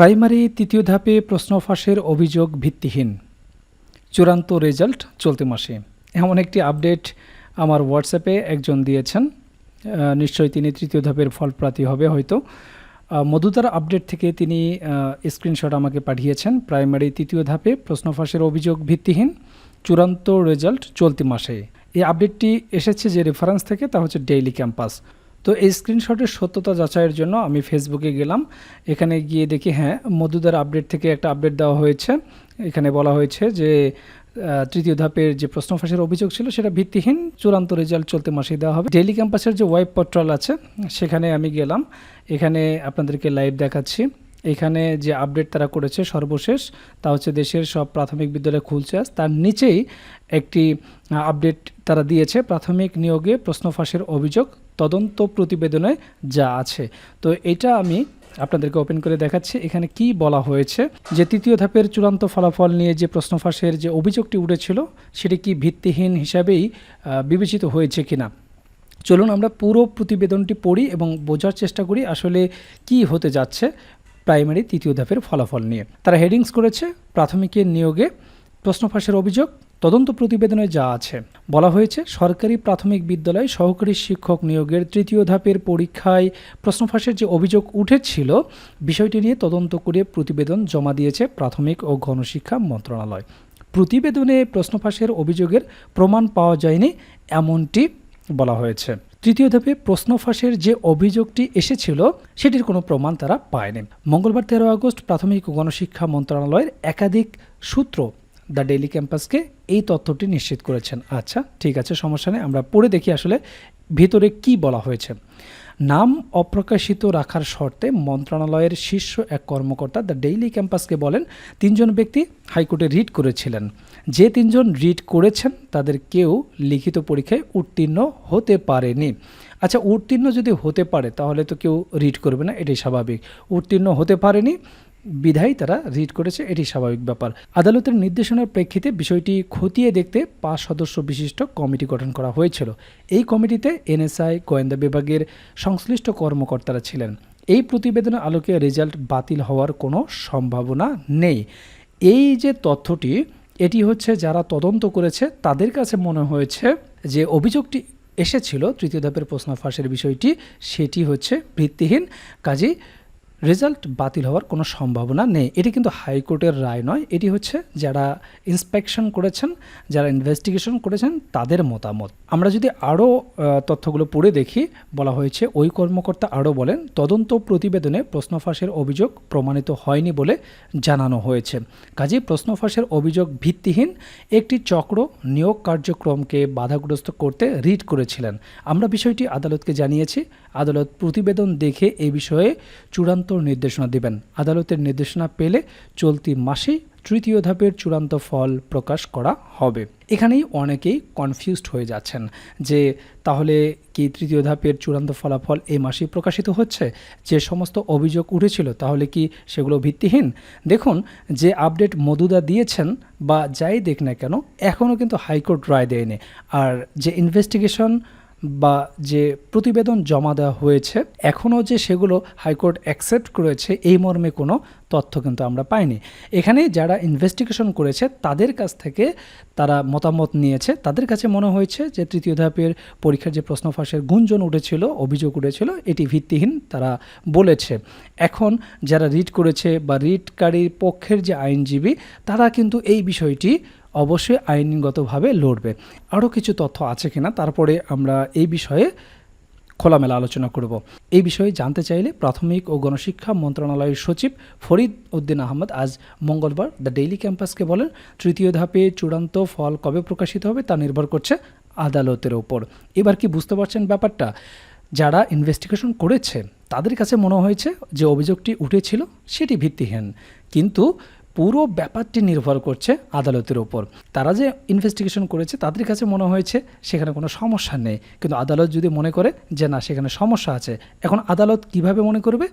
Primary তৃতীয় ধাপে প্রশ্ন ফাঁসের অভিযোগ ভিত্তিহীন। চূড়ান্ত রেজাল্ট চলতি মাসে। এমন একটি আপডেট আমার হোয়াটসঅ্যাপে একজন দিয়েছেন। নিশ্চয়ই তিনি তৃতীয় ধাপের ফলপ্রার্থী হবে হয়তো। মধুতার আপডেট থেকে তিনি স্ক্রিনশট আমাকে পাঠিয়েছেন। প্রাইমারি তৃতীয় ধাপে প্রশ্ন ফাঁসের অভিযোগ ভিত্তিহীন। চূড়ান্ত রেজাল্ট চলতি মাসে। এই আপডেটটি এসেছে যে রেফারেন্স থেকে, তা হচ্ছে ডেইলি ক্যাম্পাস। তো এই স্ক্রিনশটের সত্যতা যাচাইয়ের জন্য আমি ফেসবুকে গেলাম। এখানে গিয়ে দেখি হ্যাঁ মধুদার আপডেট থেকে একটা আপডেট দেওয়া হয়েছে। এখানে বলা হয়েছে যে তৃতীয় ধাপের যে প্রশ্ন ফাঁসের অভিযোগ ছিল সেটা ভিত্তিহীন, চূড়ান্ত রেজাল্ট চলতে মাসেই দেওয়া হবে। ডেইলি ক্যাম্পাসের যে ওয়েব পোর্টাল আছে, সেখানে আমি গেলাম। এখানে আপনাদেরকে লাইভ দেখাচ্ছি। এখানে যে আপডেট তারা করেছে সর্বশেষ, তা হচ্ছে দেশের সব প্রাথমিক বিদ্যালয় খুলছে। তার নিচেই একটি আপডেট তারা দিয়েছে প্রাথমিক নিয়োগে প্রশ্ন ফাঁসের অভিযোগ, তদন্ত প্রতিবেদনে যা আছে। তো এটা আমি আপনাদেরকে ওপেন করে দেখাচ্ছি, এখানে কি বলা হয়েছে, যে তৃতীয় ধাপের চূড়ান্ত ফলাফল নিয়ে যে প্রশ্ন ফাঁসের যে অভিযোগটি উঠেছিল, সেটি কি ভিত্তিহীন হিসাবেই বিবেচিত হয়েছে কিনা। চলুন আমরা পুরো প্রতিবেদনটি পড়ি এবং বোঝার চেষ্টা করি আসলে কি হতে যাচ্ছে প্রাইমারি তৃতীয় ধাপের ফলাফল নিয়ে। তারা হেডিংস করেছে, প্রাথমিকের নিয়োগে প্রশ্ন ফাঁসের অভিযোগ তদন্ত প্রতিবেদনে যা আছে, বলা হয়েছে সরকারি প্রাথমিক বিদ্যালয় সহকারী শিক্ষক নিয়োগের তৃতীয় ধাপের পরীক্ষায় প্রশ্ন ফাঁসের যে অভিযোগ উঠেছিল, বিষয়টি নিয়ে তদন্ত করে প্রতিবেদন জমা দিয়েছে প্রাথমিক ও গণশিক্ষা মন্ত্রণালয়। প্রতিবেদনে প্রশ্ন ফাঁসের অভিযোগের প্রমাণ পাওয়া যায়নি, এমনটি বলা হয়েছে। তৃতীয় ধাপে প্রশ্ন ফাঁসের যে অভিযোগটি এসেছিল, সেটির কোনো প্রমাণ তারা পায়নি। মঙ্গলবার তেরো আগস্ট প্রাথমিক ও গণশিক্ষা মন্ত্রণালয়ের একাধিক সূত্র দ্য ডেইলি ক্যাম্পাসকে এই তথ্যটি নিশ্চিত করেছেন। আচ্ছা ঠিক আছে, সমস্যা নেই। আমরা পড়ে দেখি আসলে ভিতরে কি বলা হয়েছে। নাম অপ্রকাশিত রাখার শর্তে মন্ত্রণালয়ের শীর্ষ এক কর্মকর্তা দ্য ডেইলি ক্যাম্পাসকে বলেন, তিনজন ব্যক্তি হাইকোর্টে রিট করেছিলেন। যে তিনজন রিট করেছেন, তাদের কেউ লিখিত পরীক্ষায় উত্তীর্ণ হতে পারেনি। আচ্ছা উত্তীর্ণ যদি হতে পারে, তাহলে তো কেউ রিট করবে না, এটাই স্বাভাবিক। উত্তীর্ণ হতে পারেনি বিধায় তারা রিট করেছে, এটি স্বাভাবিক ব্যাপার। আদালতের নির্দেশনার প্রেক্ষিতে বিষয়টি খতিয়ে দেখতে পাঁচ সদস্য বিশিষ্ট কমিটি গঠন করা হয়েছিল। এই কমিটিতে এনএসআই, গোয়েন্দা বিভাগের সংশ্লিষ্ট কর্মকর্তারা ছিলেন। এই প্রতিবেদনের আলোকে রেজাল্ট বাতিল হওয়ার কোনো সম্ভাবনা নেই। এই যে তথ্যটি, এটি হচ্ছে যারা তদন্ত করেছে, তাদের কাছে মনে হয়েছে যে অভিযোগটি এসেছিল, তৃতীয় ধাপের প্রশ্ন ফাঁসের বিষয়টি, সেটি হচ্ছে ভিত্তিহীন। কাজেই রেজাল্ট বাতিল হওয়ার কোনো সম্ভাবনা নেই। এটি কিন্তু হাইকোর্টের রায় নয়। এটি হচ্ছে যারা ইন্সপেকশন করেছেন, যারা ইনভেস্টিগেশন করেছেন, তাদের মতামত। আমরা যদি আরও তথ্যগুলো পড়ে দেখি, বলা হয়েছে, ওই কর্মকর্তা আরও বলেন, তদন্ত প্রতিবেদনে প্রশ্ন ফাঁসের অভিযোগ প্রমাণিত হয়নি বলে জানানো হয়েছে। কাজেই প্রশ্ন ফাঁসের অভিযোগ ভিত্তিহীন, একটি চক্র নিয়োগ কার্যক্রমকে বাধাগ্রস্ত করতে রিট করেছিলেন। আমরা বিষয়টি আদালতকে জানিয়েছি। আদালত প্রতিবেদন দেখে এ বিষয়ে চূড়ান্ত নির্দেশনা দেবেন। আদালতের নির্দেশনা পেলে চলতি মাসেই তৃতীয় ধাপের চূড়ান্ত ফল প্রকাশ করা হবে। এখানেই অনেকেই কনফিউজড হয়ে যাচ্ছেন যে তাহলে কি তৃতীয় ধাপের চূড়ান্ত ফলাফল এই মাসেই প্রকাশিত হচ্ছে? যে সমস্ত অভিযোগ উঠেছিল তাহলে কি সেগুলো ভিত্তিহীন? দেখুন, যে আপডেট মধুদা দিয়েছেন বা যাই দেখ না কেন, এখনও কিন্তু হাইকোর্ট রায় দেয়নি। আর যে ইনভেস্টিগেশন বা যে প্রতিবেদন জমা দেওয়া হয়েছে, এখনও যে সেগুলো হাইকোর্ট অ্যাকসেপ্ট করেছে, এই মর্মে কোনো তথ্য কিন্তু আমরা পাইনি। এখানে যারা ইনভেস্টিগেশন করেছে, তাদের কাছ থেকে তারা মতামত নিয়েছে। তাদের কাছে মনে হয়েছে যে তৃতীয় ধাপের পরীক্ষার যে প্রশ্ন ফাঁসের গুঞ্জন উঠেছিল, অভিযোগ উঠেছিল, এটি ভিত্তিহীন তারা বলেছে। এখন যারা রিট করেছে বা রিটকারীর পক্ষের যে আইনজীবী, তারা কিন্তু এই বিষয়টি অবশ্যই আইনগতভাবে লড়বে। আরও কিছু তথ্য আছে কিনা, তারপরে আমরা এই বিষয়ে খোলামেলা আলোচনা করব। এই বিষয়ে জানতে চাইলে প্রাথমিক ও গণশিক্ষা মন্ত্রণালয়ের সচিব ফরিদ উদ্দিন আহমদ আজ মঙ্গলবার দ্য ডেইলি ক্যাম্পাসকে বলেন, তৃতীয় ধাপে চূড়ান্ত ফল কবে প্রকাশিত হবে তা নির্ভর করছে আদালতের ওপর। এবার কি বুঝতে পারছেন ব্যাপারটা? যারা ইনভেস্টিগেশন করেছে, তাদের কাছে মনে হয়েছে যে অভিযোগটি উঠেছিল, সেটি ভিত্তিহীন। কিন্তু পুরো ব্যাপারটি নির্ভর করছে আদালতের ওপর। তারা যে ইনভেস্টিগেশন করেছে, তাদের কাছে মনে হয়েছে সেখানে কোনো সমস্যা নেই। কিন্তু আদালত যদি মনে করে যে না, সেখানে সমস্যা আছে, এখন আদালত কীভাবে মনে করবে?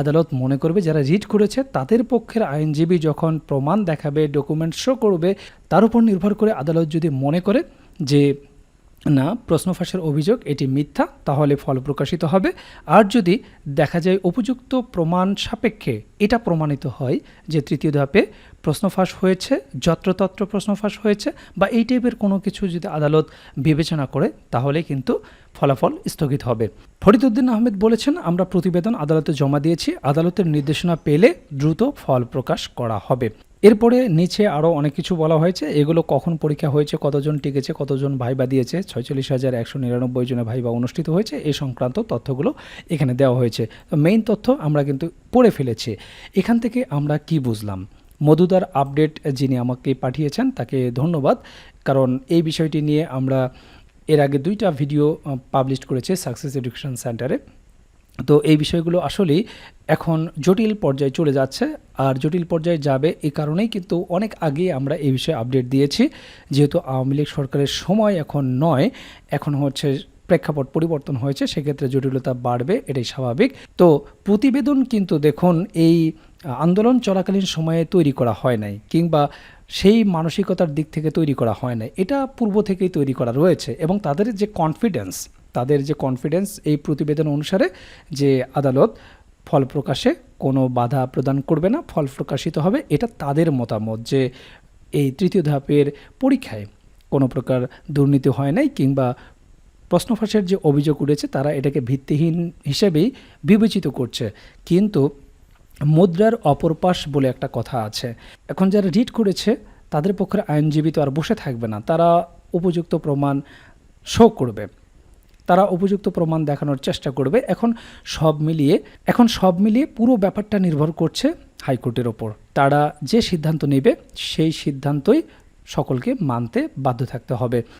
আদালত মনে করবে যারা রিট করেছে, তাদের পক্ষের আইনজীবী যখন প্রমাণ দেখাবে ডকুমেন্ট শো করবে, তার উপর নির্ভর করে আদালত যদি মনে করে যে না, প্রশ্ন ফাঁসের অভিযোগ এটি মিথ্যা, তাহলে ফল প্রকাশিত হবে। আর যদি দেখা যায় উপযুক্ত প্রমাণ সাপেক্ষে, এটা প্রমাণিত হয় যে তৃতীয় ধাপে প্রশ্ন ফাঁস হয়েছে, যত্রতত্র প্রশ্ন ফাঁস হয়েছে বা এই টাইপের কোনো কিছু যদি আদালত বিবেচনা করে, তাহলে কিন্তু ফলাফল স্থগিত হবে। ফরিদউদ্দিন আহমেদ বলেছেন, আমরা প্রতিবেদন আদালতে জমা দিয়েছি, আদালতের নির্দেশনা পেলে দ্রুত ফল প্রকাশ করা হবে। এরপরে নিচে আরও অনেক কিছু বলা হয়েছে। এগুলো কখন পরীক্ষা হয়েছে, কতজন টিকেছে, কতজন ভাইবা দিয়েছে, ছয়চল্লিশ হাজার একশো নিরানব্বই জনের ভাইবা অনুষ্ঠিত হয়েছে। এই সংক্রান্ত তথ্যগুলো এখানে দেওয়া হয়েছে। মেইন তথ্য আমরা কিন্তু পড়ে ফেলেছি। এখান থেকে আমরা কি বুঝলাম? মধুদার আপডেট যিনি আমাকে পাঠিয়েছেন, তাকে ধন্যবাদ। কারণ এই বিষয়টি নিয়ে আমরা এর আগে দুইটা ভিডিও পাবলিশ করেছে সাকসেস এডুকেশন সেন্টারে তো এই বিষয়গুলো আসলেই এখন জটিল পর্যায়ে চলে যাচ্ছে, আর জটিল পর্যায়ে যাবে এই কারণেই কিন্তু অনেক আগে আমরা এই বিষয়ে আপডেট দিয়েছি। যেহেতু আওয়ামী লীগ সরকারের সময় এখন নয়, এখন হচ্ছে প্রেক্ষাপট পরিবর্তন হয়েছে, সেক্ষেত্রে জটিলতা বাড়বে, এটাই স্বাভাবিক। তো প্রতিবেদন কিন্তু দেখুন, এই আন্দোলন চলাকালীন সময়ে তৈরি করা হয় নাই, কিংবা সেই মানসিকতার দিক থেকে তৈরি করা হয় নাই, এটা পূর্ব থেকেই তৈরি করা রয়েছে, এবং তাদের যে কনফিডেন্স তাদের যে কনফিডেন্স এই প্রতিবেদন অনুসারে যে আদালত ফল প্রকাশে কোনো বাধা প্রদান করবে না, ফল প্রকাশিত হবে, এটা তাদের মতামত যে এই তৃতীয় ধাপের পরীক্ষায় কোনো প্রকার দুর্নীতি হয় নাই কিংবা প্রশ্ন ফাঁসের যে অভিযোগ উঠেছে তারা এটাকে ভিত্তিহীন হিসেবেই বিবেচিত করছে। কিন্তু মুদ্রার অপরপাশ বলে একটা কথা আছে। এখন যারা রিট করেছে তাদের পক্ষে আইনজীবী তো আর বসে থাকবে না, তারা উপযুক্ত প্রমাণ শো করবে। তারা উপযুক্ত প্রমাণ দেখানোর চেষ্টা করবে। এখন সব মিলিয়ে, এখন সব মিলিয়ে পুরো ব্যাপারটা নির্ভর করছে হাইকোর্টের ওপর। তারা যে সিদ্ধান্ত নেবে, সেই সিদ্ধান্তই সকলকে মানতে বাধ্য থাকতে হবে।